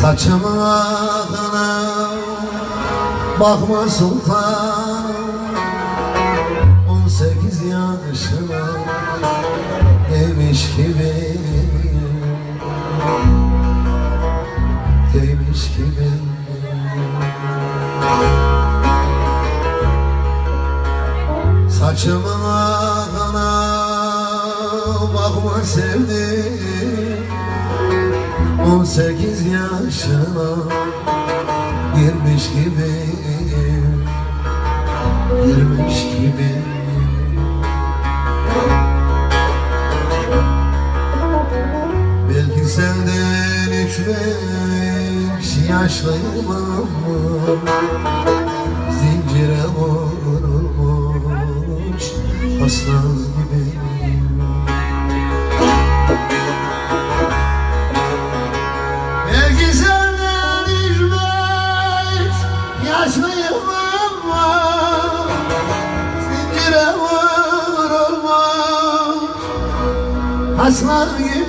Saçımın ağına bakma sultan On sekiz yaşına Demiş gibi. Demiş gibi. Saçımın ağına bakma sevdim On sekiz yaşına girmiş gibi Girmiş gibi. Belki senden üç beş yaşlıyım ama Zincire vurulmuş aslan aslan gibiyim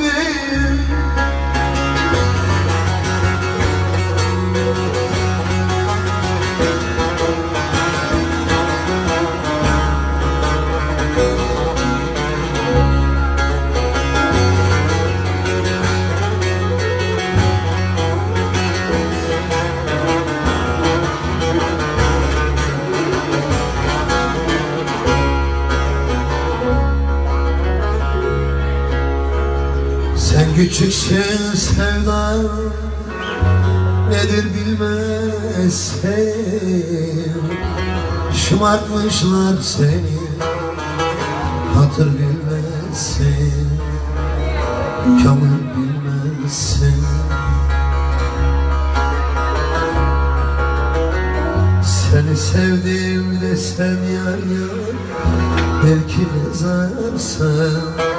Sen küçüksün sevda Nedir bilmezsen Şımartmışlar seni Hatır bilmezsen Kamil bilmezsen Seni sevdim desem yar yar Belki bezarsın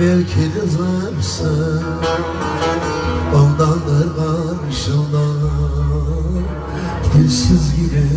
Belki kızarsın Aldandır karşımda. Dilsiz gibi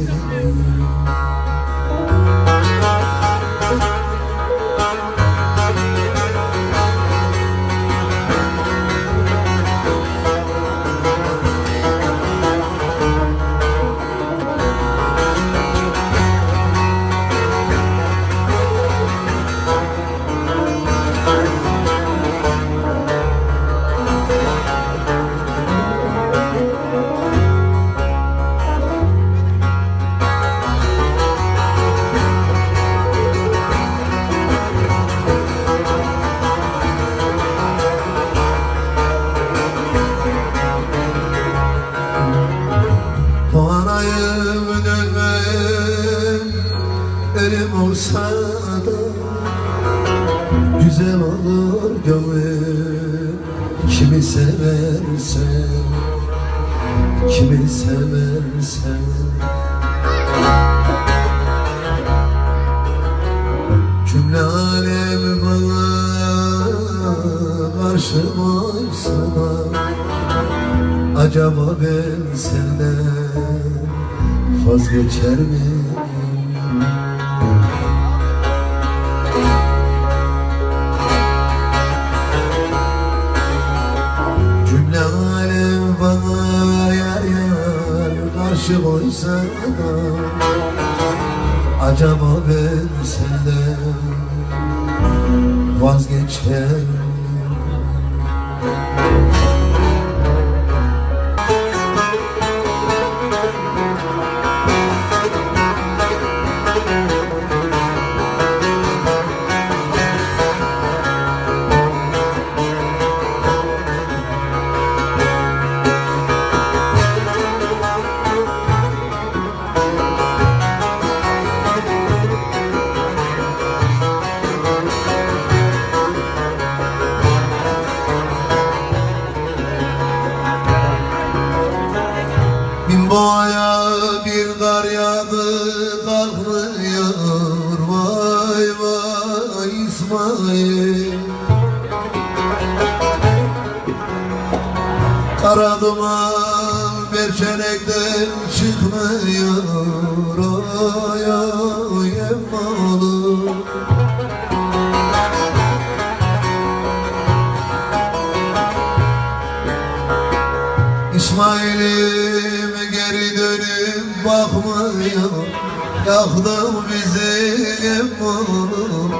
Güzel olur gönlüm Kimi seversen Kimi seversen Cümle alem bana Karşı baksana. Acaba ben senden vazgeçer miyim? Karşı koysa da Acaba ben senden vazgeçer boya bir kar yağdı kalkmıyor Vay vay İsmail Kara duman bir çenekten çıkmıyor Oy oy emmalı Yaktı bizi emmalım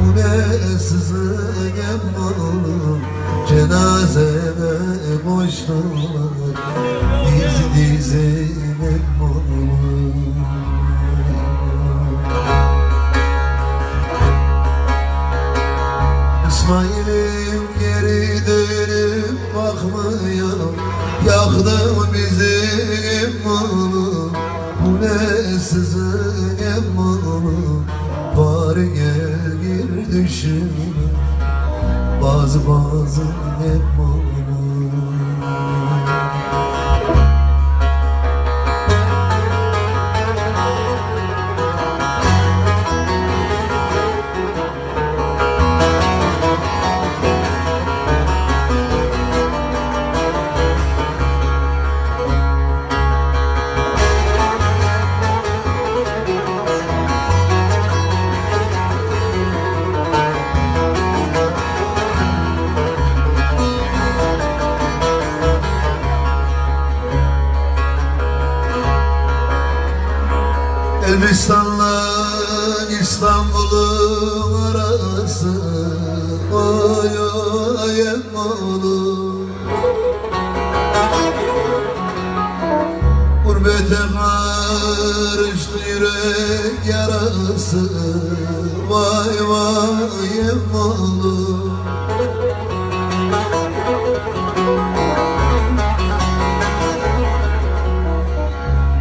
Bu ne sızık emmalım Cenazeme koştular. Dizi dizi ne sızık emmalım Bari gel gir düşüme Bazı bazı emmalım Elbistan'la İstanbul'un arası. Oy oy emmalım Gurbete karıştı yürek yarası. Vay vay emmalım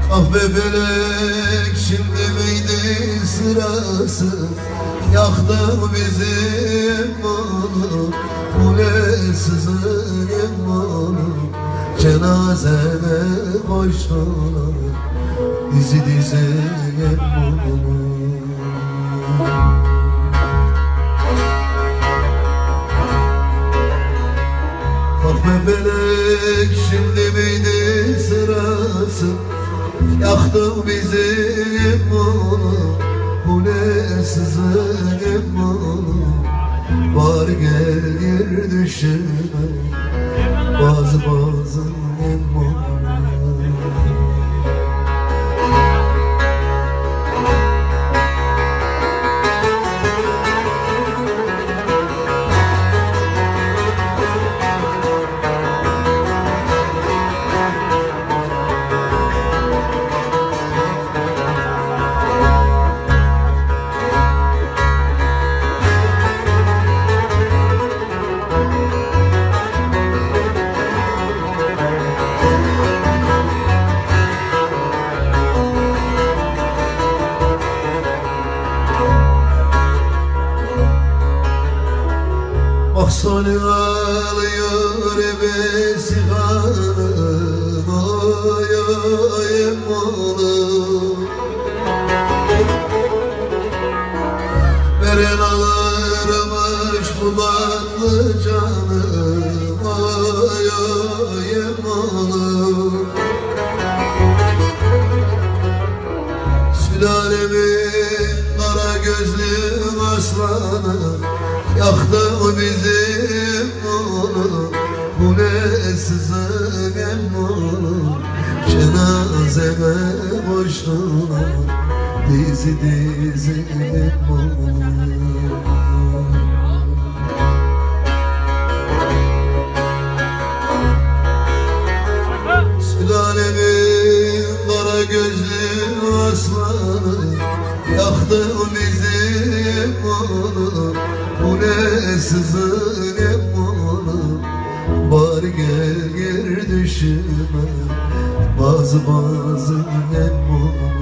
Kahve felek şimdi miydi sırası Yaktı bizim malı. Bu ne sızın malı Cenazeme koştular Dizi dizi malı Kahve felek şimdi miydi sırası Yaktı bizi malı Bu ne sızın malı Var gel gir düşüme Bazı bazı malı batlı canım oy emmalım Sülalemin kara gözlü aslanı Yaktı bizim oğlu. Bu ne sızık emmoğlu Cenazeme koştular Dizi dizi emmoğlu gözlü aslanı Yaktı bizim oğlu Bu ne emmoğlu Bari gel gir düşüme Bazı bazı emmoğlu Yaktı